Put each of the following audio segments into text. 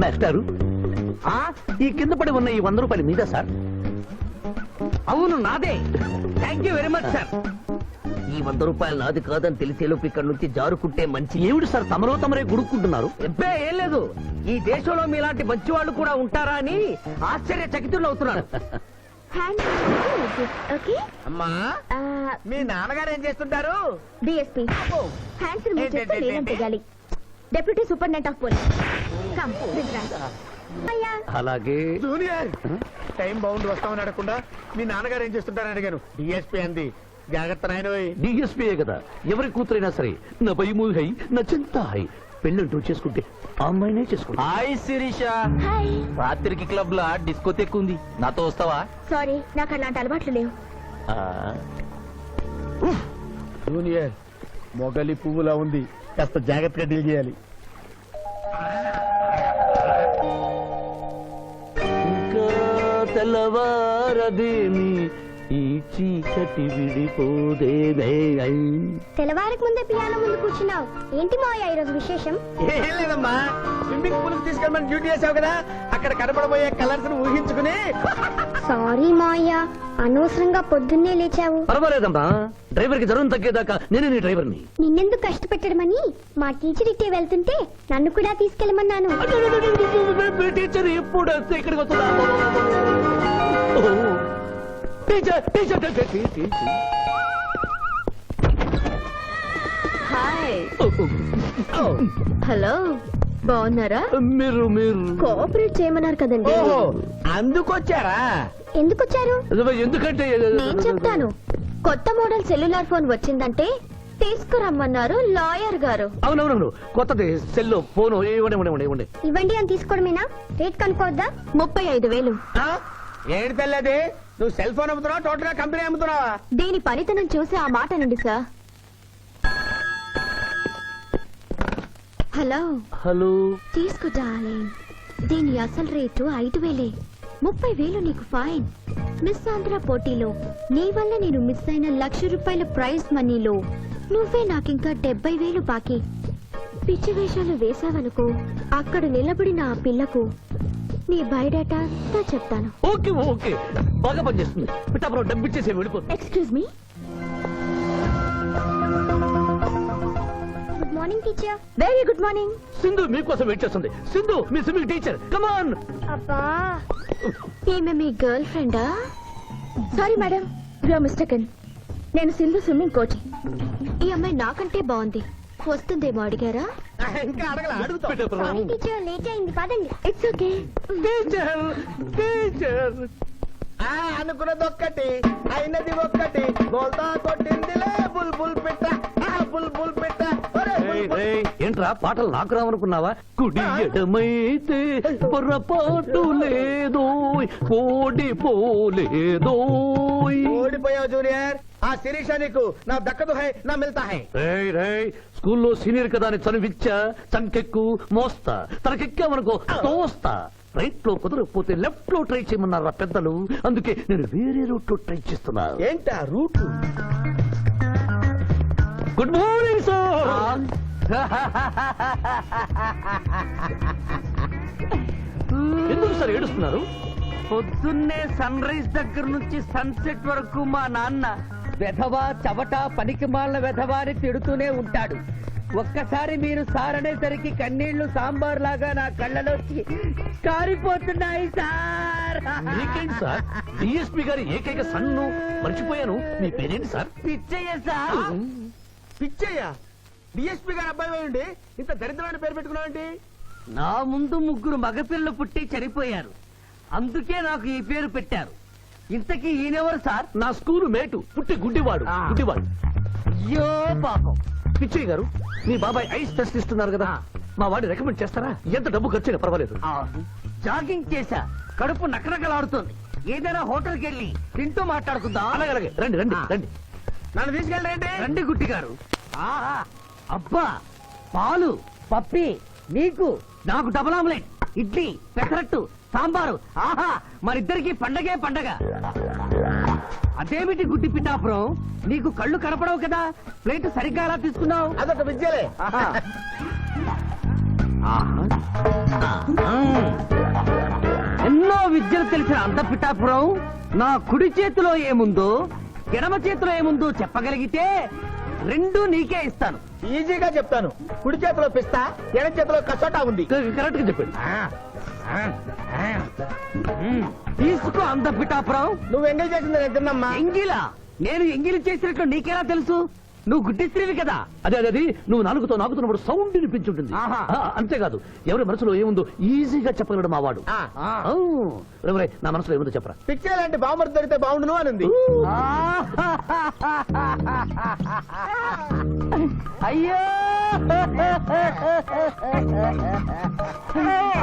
మాస్టారు ఆ, ఈ కింద పడి ఉన్న ఈ వంద రూపాయలు మీద సార్. అవును నాదే. Thank you very much sir ఈ వంద రూపాయలు నాది కాదని తెలిసేలోపు ఇక్కడ నుంచి జారుకుంటే మంచి ఏమిటి సార్? తమరో తమరే గుడుక్కుంటున్నారు. ఎబ్బే ఏం లేదు. ఈ దేశంలో మీలాంటి మంచి వాళ్ళు కూడా ఉంటారా అని ఆశ్చర్య చకితులు అవుతున్నాను హ్యాండ్ ఓకే అమ్మా. మీ నాన్నగారు ఏం చేస్తుంటారు? డిఎస్పీ. హ్యాండ్స్ రిమూవ్ ఏంటి, చేస్తే ఏంటి? తెగాలి deputy superintendent of police come అయ్యా. అలాగే. జూనియర్. టైం బౌండ్ వస్తామని అడగకుండా మీ నాన్నగారు ఏం చేస్తుంటారని అడిగాను. డిఎస్పీ అంది. జాగ్రత్త నాయన డిఎస్పీయే కదా. ఎవరి కూతురైనా సరే నా భయము హై నా చింత హై పెళ్ళంటూ చేసుకుంటే అమ్మాయినే చేసుకుంటా. హాయ్ శిరీష. హాయ్ రాత్రికి క్లబ్ లా డిస్కోతెక్ ఉంది నాతో వస్తావా? సారీ నాకు అలాంటి అలవాట్లు లేవు. జూనియర్ మొగలి పువ్వులా ఉంది. కాస్త జాగ్రత్తగా డీల్ చేయాలి. ఇంకా తెల్లవారదేమి ఈ చీకటి విడిపోదేమే తెల్లవారికి ముందే పియానో ముందు కూర్చున్నావు ఏంటి మావయ్య ఈరోజు విశేషం ఏం లేదమ్మా స్విమ్మింగ్ పూల్ తీసుకెళ్ళమని డ్యూటీ చేసావు కదా అక్కడ కనపడబోయే కలర్స్ను ఊహించుకుని సారీ మావయ్య అనవసరంగా పొద్దున్నే లేచావు పర్వాలేదమ్మా డ్రైవర్కి జ్వరం తగ్గేదాకా నేనే నీ డ్రైవర్ని నిన్నెందుకు కష్టపెట్టడమని మా టీచర్ ఇట్టే వెళ్తుంటే నన్ను కూడా తీసుకెళ్ళమన్నాను టీచర్ ఎప్పుడు వస్తే ఇక్కడికి వస్తుందా teacher teacher teacher, teacher hi ఓ, హలో బాగున్నారా? మీరు మీరు. కోఆపరేట్ చేయమన్నారు కదండి. ఓహో అందుకొచ్చారా? ఎందుకు వచ్చారు ఎందుకంటే నేను చెప్తాను. కొత్త మోడల్ సెల్యులార్ ఫోన్ వచ్చిందంటే తీసుకురమ్మన్నారు లాయర్ గారు. అవునవునవును. కొత్తది సెల్ ఫోన్ ఇవ్వండి ఇవ్వండి ఇవ్వండి ఇవ్వండి. అని తీసుకోవడమేనా? రేట్ కనుక్కోవద్దా? ముప్పై ఐదు వేలు. ఆ? ఏంటి తెల్లది? నువ్వు సెల్ ఫోన్ అమ్ముతున్నావా టోటల్గా కంపెనీ అమ్ముతున్నావా? దీని పనితనం చూసి ఆ మాట నుండి సార్ హలో. హలో. తీసుకో డార్లింగ్ దీని అసలు రేటు ఐదు వేలే. ముప్పై వేలు నీకు ఫైన్ మిస్ ఆంధ్ర పోటీలో నీ వల్ల నేను మిస్ అయిన లక్ష రూపాయల ప్రైజ్ మనీలో నువ్వే నాకింకా డెబ్బై వేలు బాకీ. పిచ్చి వేషాలు వేసావనుకో అక్కడ నిలబడిన ఆ పిల్లకు నీ బయోడేటా అంతా చెప్తాను. Okay okay. బాగా పనిచేస్తుంది. పిఠాపురం డబ్బిచ్చేసి వెళ్ళిపోతుంది excuse me good morning teacher very good morning Sindhu మీకోసం వెయిట్ చేస్తుంది. సింధు మీ స్విమ్మింగ్ టీచర్ కమాన్ అబ్బా. ఈమె మీ గర్ల్ ఫ్రెండా? Sorry madam you are mistaken నేను సింధు స్విమ్మింగ్ కోచ్ ఈ అమ్మాయి నాకంటే బాగుంది. వస్తుందేమో అడిగారా? ఇంకా అడగల అడుగుతా. పిఠాపురం టీచర్ లేట్ అయింది పదండి. ఇట్స్ ఓకే టీచర్ టీచర్ ఆ, అనుకున్నది ఒక్కటి అయినది ఒక్కటి. బోల్తా కొట్టిందిలే బుల్ బుల్ పిట్ట. ఆ, బుల్ బుల్ పిట్ట. ఒరే, బుల్ బుల్. ఏంట్రా పాటలు నాకు రావనుకున్నావా కుడి ఎడమైతే పొరపాటు లేదో ఓడిపోలేదో ఓడిపోయావు జూనియర్. ఆ శిరీష నీకు నా దక్కదు హై నా మిల్తా హై. రేయ్ రేయ్ స్కూల్లో సీనియర్ కదా అని చనువిచ్చా చంకెక్కు మోస్తా తనకెక్కామనుకో తోస్తా. రైట్లో కుదరకపోతే లెఫ్ట్లో ట్రై చేయమన్నారు పెద్దలు? అందుకే నేను వేరే రూట్లో ట్రై చేస్తున్నా. ఏంటా రూట్ గుడ్ మార్నింగ్ సార్ ఎందుకు సార్ ఏడుస్తున్నారు? పొద్దున్నే సన్ రైజ్ దగ్గర నుంచి సన్సెట్ వరకు మా నాన్న వెధవా చవట పనికి మాల వెధవా అని తిడుతూనే ఉంటాడు. ఒక్కసారి మీరు సార్ అనేసరికి కన్నీళ్ళు సాంబార్ లాగా నా కళ్ళలోకి కారిపోతున్నాయి సార్. మీకేంటి సార్? డిఎస్పీ గారి ఏకైక సన్ను. మర్చిపోయాను. మీ పేరేంటి sir? Pichaiah sir. Pichaiah DSP గారి అబ్బాయి ఉండి ఇంత దరిద్రమైన పేరు పెట్టుకున్నావేంటి నా ముందు ముగ్గురు మగపిల్లలు పుట్టి చనిపోయారు. అందుకే నాకు ఈ పేరు పెట్టారు. ఇంతకీ ఈయనెవరు సార్? నా స్కూలు మేటు. పుట్టి గుడ్డివాడు. ఆ. గుడ్డివాడు. అయ్యో పాపం. పిచ్చయ్య గారు మీ బాబాయ్ ఐస్ టెస్ట్ ఇస్తున్నారు కదా. మా వాడిని రికమెండ్ చేస్తారా? ఎంత డబ్బు ఖర్చు అయినా పర్వాలేదు జాగింగ్ చేశా. కడుపు నకనకలాడుతుంది. ఏదైనా హోటల్కి వెళ్ళి తింటూ మాట్లాడుకుందాం. అలాగే అలాగే. రండి రండి ఆ. రండి. నన్ను తీసుకెళ్ళండి. రండి గుట్టి గారు. ఆహా, అబ్బా పాలు పప్పి నీకు నాకు డబల్ ఆమ్లెట్ ఇడ్లీ పెసరట్టు సాంబారు. ఆహా మరిద్దరికి పండగే పండగ. అదేమిటి గుడ్డి పిఠాపురం? నీకు కళ్ళు కనపడవు కదా? ప్లేట్ సరిగ్గా అలా తీసుకున్నావు? అదొక విద్యలే. ఆహా. ఎన్నో విద్యలు తెలిసిన అంత పిఠాపురం నా కుడి చేతిలో ఏముందో ఎడమ చేతిలో ఏముందో చెప్పగలిగితే రెండు నీకే ఇస్తాను. ఈజీగా చెప్తాను. కుడి చేతిలో పిస్తా ఎడ చేతిలో కసోటా ఉంది. కరెక్ట్గా చెప్పండి. తీసుకో అంత పిఠాపురం. నువ్వు ఎంగేజ్ చేసింది తిన్నమ్మా. ఎంగిలా? నేను ఎంగిలి చేసినట్లు నీకెలా తెలుసు? నువ్వు గుడ్డి స్త్రీవి కదా. అదే అదే అది నువ్వు నాలుగుతో నాకుతున్నప్పుడు సౌండ్ వినిపించుంటుంది. ఆహా. ఆ, అంతేకాదు ఎవరి మనసులో ఏముందో ఈజీగా చెప్పగలడు మా వాడు. ఆ, ఆ. ఔ, రే, రే, నా మనసులో ఏముందో చెప్పరా. పిక్చర్ లాంటి బాంబర్ దొరికితే బాగుండును అని ఉంది అయ్యో!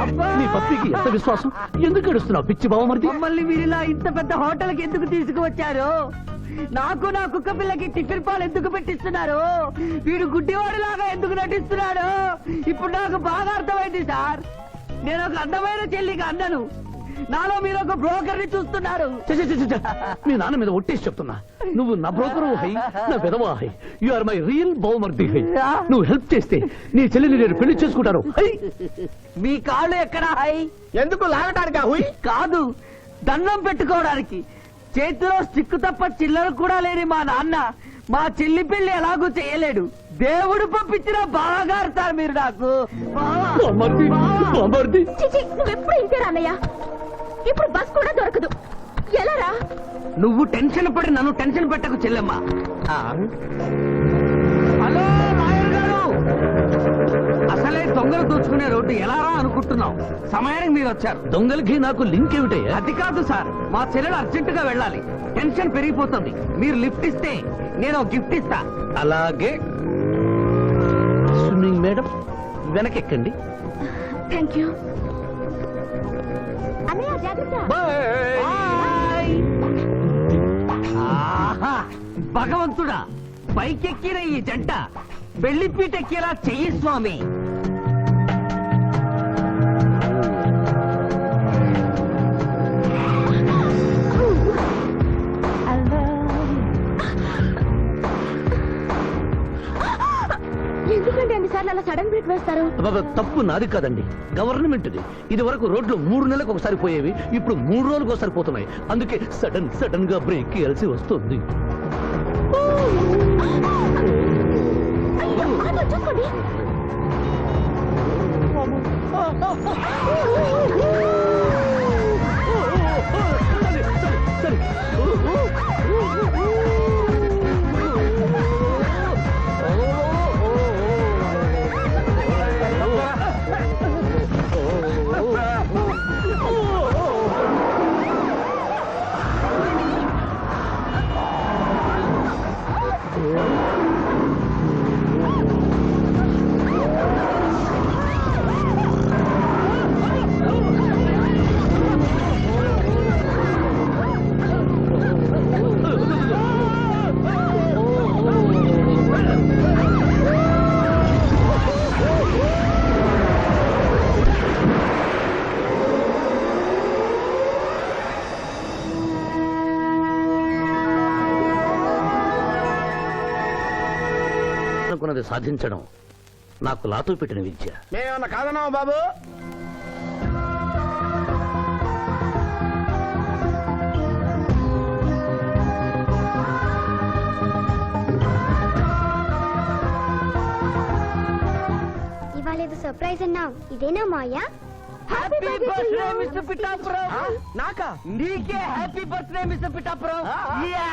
అబ్బా! నీ భక్తికి ఎంత విశ్వాసం? ఎందుకు ఏడుస్తున్నావు పిచ్చి బావమరిది మమ్మల్ని వీరిలా ఇంత పెద్ద హోటల్కి ఎందుకు తీసుకువచ్చారు? నాకు నా కుక్క పిల్లకి టిఫిన్ పాలు ఎందుకు పెట్టిస్తున్నారు? వీడు గుడ్డివాడిలాగా ఎందుకు నటిస్తున్నాడు? ఇప్పుడు నాకు బాగా అర్థమైంది సార్. నేను ఒక అందమైన చెల్లికి అన్నను నాలో మీరు ఒక బ్రోకర్ని చూస్తున్నారు. మీ నాన్న మీద ఒట్టేసి చెప్తున్నా. నువ్వు నా బ్రోకరు హై నా విధవా high. You are my real బహుమర్ది హై. నువ్వు హెల్ప్ చేస్తే నీ చెల్లిని నేను పెళ్ళి చేసుకుంటాను. హై. మీ కాళ్ళు ఎక్కడ హై? ఎందుకు లాగటానికి హుయ్? కాదు దండం పెట్టుకోవడానికి. చేతిలో స్టిక్ తప్ప చిల్లర కూడా లేని మా నాన్న మా చెల్లి పెళ్ళి ఎలాగూ చేయలేడు. దేవుడు పంపించిన బాగా సార్ మీరు నాకు. నువ్వెప్పుడు ఇంతే ఇప్పుడు బస్ కూడా దొరకదు. ఎలా రా? నువ్వు టెన్షన్ పడి నన్ను టెన్షన్ పెట్టకు చెల్లెమ్మ. హలో లాయర్ గారు. అసలే దొంగలు దోచుకునే రోడ్డు ఎలా రా అనుకుంటున్నావు? సమయానికి మీరు వచ్చారు. దొంగలకి నాకు లింక్ ఏమిటయ్యా? అది కాదు సార్. మా చెల్లెలు అర్జెంట్గా వెళ్ళాలి. టెన్షన్ పెరిగిపోతుంది. మీరు లిఫ్ట్ ఇస్తే నేను ఒక గిఫ్ట్ ఇస్తా. అలాగే. Swimming madam వెనకెక్కండి. Thank you! భగవంతుడా. పైకెక్కిన ఈ జంట పెళ్ళిపీటెక్కేలా చెయ్యి స్వామి. వేస్తారు తప్పు నాది కాదండి. గవర్నమెంట్ది. ఇది వరకు రోడ్లు మూడు నెలలకు ఒకసారి పోయేవి ఇప్పుడు మూడు రోజులకు ఒకసారి పోతున్నాయి. అందుకే సడన్ సడన్గా బ్రేక్ ఇవ్వాల్సి వస్తుంది. చూసుకోండి. అనుకున్నది సాధించడం నాకు లాతో పెట్టిన విద్య. మేమేమన్నా కాదన్నావా బాబు? ఇవాళ ఏదో సర్ప్రైజ్ అన్నావు. ఇదేనా మాయా? హ్యాపీ బర్త్డే మిస్టర్ పిఠాపురం నాకా? నీకే హ్యాపీ బర్త్డే మిస్టర్ పిఠాపురం యా!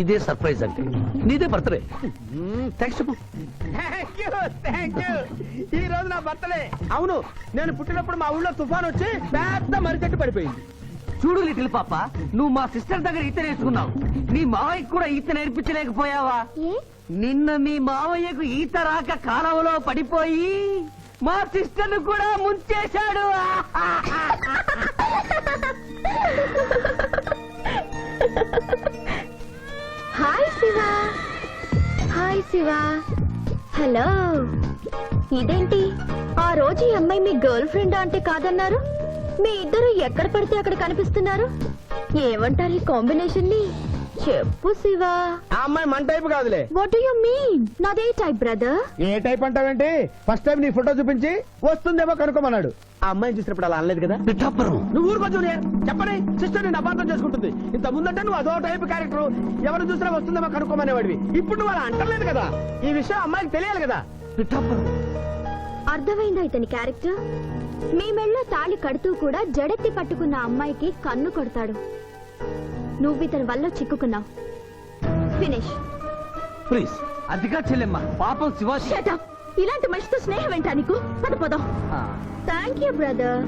ఇదే సర్ప్రైజ్ అంటే. నీదే బర్త్డే. థ్యాంక్స్ చెప్పు. ఈ రోజు నా బర్త్డే. అవును నేను పుట్టినప్పుడు మా ఊళ్ళో తుఫాన్ వచ్చి పెద్ద మర్రి చెట్టు పడిపోయింది. చూడు లిటిల్ పాప నువ్వు మా సిస్టర్ దగ్గర ఈత నేర్చుకున్నావు. నీ మావయ్యకు కూడా ఈత నేర్పించలేకపోయావా? నిన్న మీ మావయ్యకు ఈత రాక కాలువలో పడిపోయి మా సిస్టర్ను కూడా ముంచేశాడు. హలో. ఇదేంటి? ఆ రోజు ఈ అమ్మాయి మీ గర్ల్ ఫ్రెండ్ అంటే కాదన్నారు? మీ ఇద్దరు ఎక్కడ పడితే అక్కడ కనిపిస్తున్నారు? ఏమంటారు ఈ కాంబినేషన్ని చెప్పు శివా. ఆ అమ్మాయి మన టైప్ కాదులే. వాట్ యు మీన్ నాదే టైప్ బ్రదర్ ఏ టైప్ అంటావేంటి? ఫస్ట్ టైం నీ ఫోటో చూపించి వస్తుందేమో కనుక్కోమన్నాడు. ఆ అమ్మాయిని చూసినప్పుడు అలా అనలేదు కదా? పిఠాపురం. నువ్వు ఊరుకో జూనియర్. చెప్పని సిస్టర్ నేను అపార్థం చేసుకుంటుంది. ఇంత ముందంటే నువ్వు అదో టైప్ క్యారెక్టర్. ఎవరు చూసినా వస్తుందేమో కనుక్కోమనేవాడివి. ఇప్పుడు నువ్వు అలా అంటలేదు కదా. ఈ విషయం అమ్మాయికి తెలియాలి కదా. పిఠాపురం. అర్థమైందా ఇతని క్యారెక్టర్? మీ మెళ్ళో తాళి కడుతూ కూడా జడెత్తి పట్టుకున్న అమ్మాయికి కన్ను కొడతాడు. నువ్వు ఇతని వల్ల చిక్కుకున్నావు. ఫినిష్. ప్లీజ్. అదిగా చెల్లెమ్మ. పాపం శివాజీ. ఇలాంటి మనిషితో స్నేహం ఏంటా నీకు? పద పదం. Thank you brother